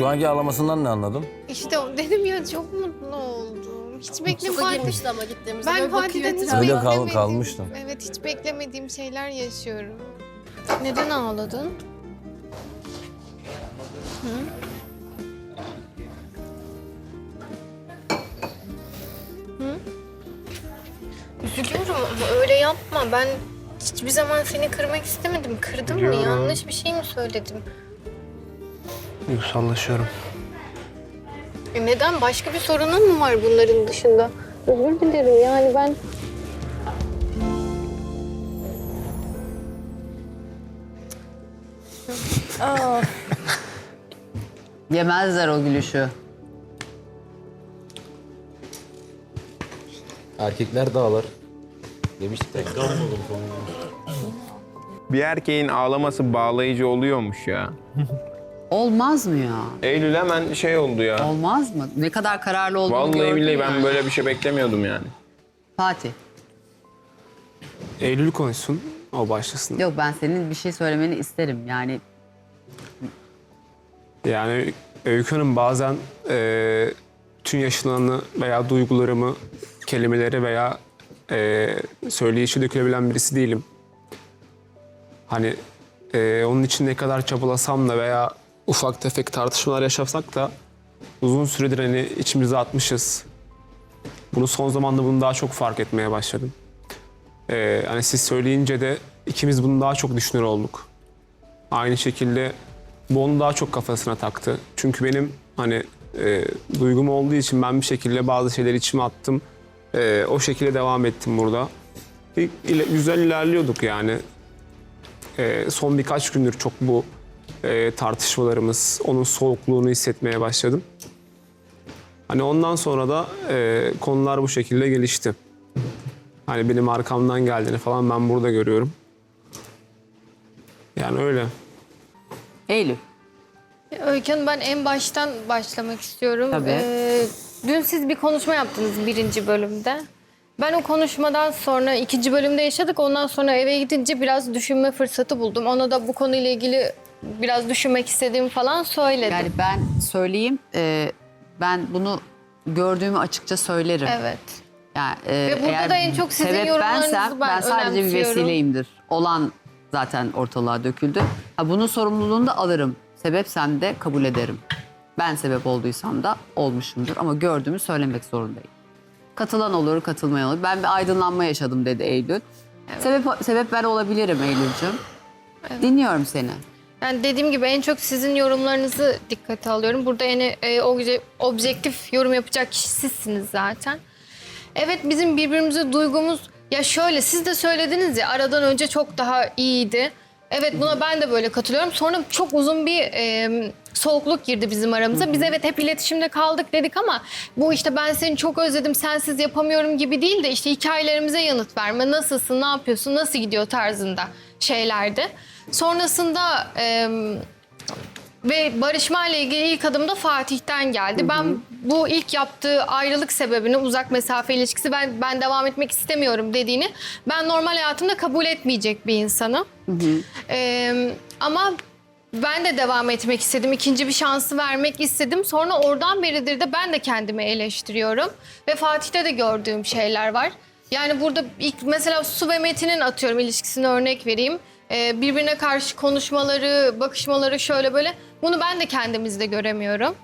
Şu anki ağlamasından ne anladın? İşte o- dedim ya çok mutlu oldum. Hiç Şoka girmişti ama gittiğimizde. Ben Böyle bakıyor Fatih'ten hiç etrafa. Öyle kal- kalmıştım. Evet hiç beklemediğim şeyler yaşıyorum. Neden ağladın? Hı? Hı? Üzülüyorum ama öyle yapma. Ben hiçbir zaman seni kırmak istemedim. Kırdım mı? Biliyorum. Yanlış bir şey mi söyledim? Duygusallaşıyorum. E neden? Başka bir sorunun mu var bunların dışında? Özür dilerim yani ben... Yemezler o gülüşü. Erkekler dağlar. Demiştik de. Bir erkeğin ağlaması bağlayıcı oluyormuş ya. Olmaz mı ya? Eylül hemen şey oldu ya. Olmaz mı? Ne kadar kararlı olduğunu Vallahi gördün billahi ya. ben böyle bir şey beklemiyordum yani. Fatih. Eylül konuşsun, o başlasın. Yok ben senin bir şey söylemeni isterim. Yani Yani Öykü Hanım bazen eee tüm yaşananı veya duygularımı, kelimeleri veya eee söyleyişi dökülebilen birisi değilim. Hani eee, onun için ne kadar çabalasam da veya ufak tefek tartışmalar yaşasak da uzun süredir hani içimize atmışız. Bunu son zamanda bunu daha çok fark etmeye başladım. Eee, hani siz söyleyince de ikimiz bunu daha çok düşünür olduk. Aynı şekilde bu onu daha çok kafasına taktı. Çünkü benim hani e, duygum olduğu için ben bir şekilde bazı şeyleri içime attım. E, o şekilde devam ettim burada. İle- güzel ilerliyorduk yani. E, son birkaç gündür çok bu e, tartışmalarımız, onun soğukluğunu hissetmeye başladım. Hani ondan sonra da e, konular bu şekilde gelişti. Hani benim arkamdan geldiğini falan ben burada görüyorum. Yani öyle. Eylül. Öykü Hanım ben en baştan başlamak istiyorum. Tabii. Ee, dün siz bir konuşma yaptınız birinci bölümde. Ben o konuşmadan sonra ikinci bölümde yaşadık. Ondan sonra eve gidince biraz düşünme fırsatı buldum. Ona da bu konuyla ilgili biraz düşünmek istediğimi falan söyledim. Yani ben söyleyeyim. e, ben bunu gördüğümü açıkça söylerim. Evet. Yani, e, Ve burada eğer da en çok sizin sebep yorumlarınızı bensem, ben ben sadece bir önemsiyorum. vesileyimdir. Olan zaten ortalığa döküldü. Ha, bunun sorumluluğunu da alırım. Sebepsem de kabul ederim. Ben sebep olduysam da olmuşumdur ama gördüğümü söylemek zorundayım. Katılan olur, katılmayan olur. Ben bir aydınlanma yaşadım dedi Eylül. Sebep, sebep ben olabilirim Eylül'cüm. Dinliyorum seni. Yani dediğim gibi en çok sizin yorumlarınızı dikkate alıyorum. Burada en e, obje- objektif yorum yapacak kişi sizsiniz zaten. Evet bizim birbirimize duygumuz ya şöyle siz de söylediniz ya aradan önce çok daha iyiydi. Evet buna ben de böyle katılıyorum. Sonra çok uzun bir e, soğukluk girdi bizim aramıza. Biz evet hep iletişimde kaldık dedik ama bu işte ben seni çok özledim sensiz yapamıyorum gibi değil de işte hikayelerimize yanıt verme. Nasılsın, ne yapıyorsun, nasıl gidiyor tarzında şeylerdi. Sonrasında e, ve barışma ile ilgili ilk adım da Fatih'ten geldi. Ben bu ilk yaptığı ayrılık sebebini uzak mesafe ilişkisi ben ben devam etmek istemiyorum dediğini ben normal hayatımda kabul etmeyecek bir insanım. Ee, ama ben de devam etmek istedim. İkinci bir şansı vermek istedim. Sonra oradan beridir de ben de kendimi eleştiriyorum. Ve Fatih'te de gördüğüm şeyler var. Yani burada ilk mesela Su ve Metin'in atıyorum ilişkisini örnek vereyim. Ee, birbirine karşı konuşmaları, bakışmaları şöyle böyle. Bunu ben de kendimizde göremiyorum.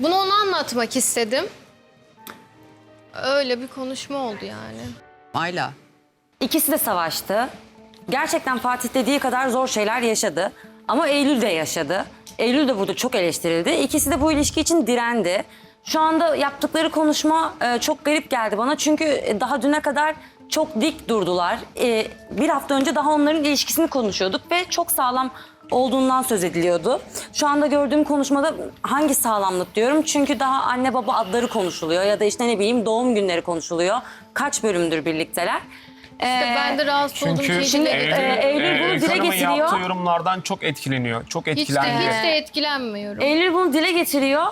Bunu ona anlatmak istedim. Öyle bir konuşma oldu yani. Ayla. İkisi de savaştı. Gerçekten Fatih dediği kadar zor şeyler yaşadı. Ama Eylül de yaşadı. Eylül de burada çok eleştirildi. İkisi de bu ilişki için direndi. Şu anda yaptıkları konuşma e, çok garip geldi bana. Çünkü daha düne kadar çok dik durdular. E, bir hafta önce daha onların ilişkisini konuşuyorduk ve çok sağlam olduğundan söz ediliyordu. Şu anda gördüğüm konuşmada hangi sağlamlık diyorum. Çünkü daha anne baba adları konuşuluyor ya da işte ne bileyim doğum günleri konuşuluyor. Kaç bölümdür birlikteler. İşte Ee, ben de rahatsız olduğum Çünkü dile Eylül- e, Eylül bunu Öykü dile Hanım'ın getiriyor. yaptığı yorumlardan çok etkileniyor. Çok Hiç de, etkilendi. hiç de etkilenmiyorum. Eylül bunu dile getiriyor.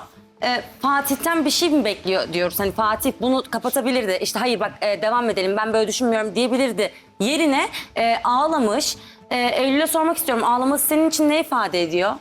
Ee, Fatih'ten bir şey mi bekliyor diyoruz. Hani Fatih bunu kapatabilirdi. İşte hayır bak e, devam edelim ben böyle düşünmüyorum diyebilirdi. Yerine e, ağlamış. E, Eylül'e sormak istiyorum. Ağlaması senin için ne ifade ediyor?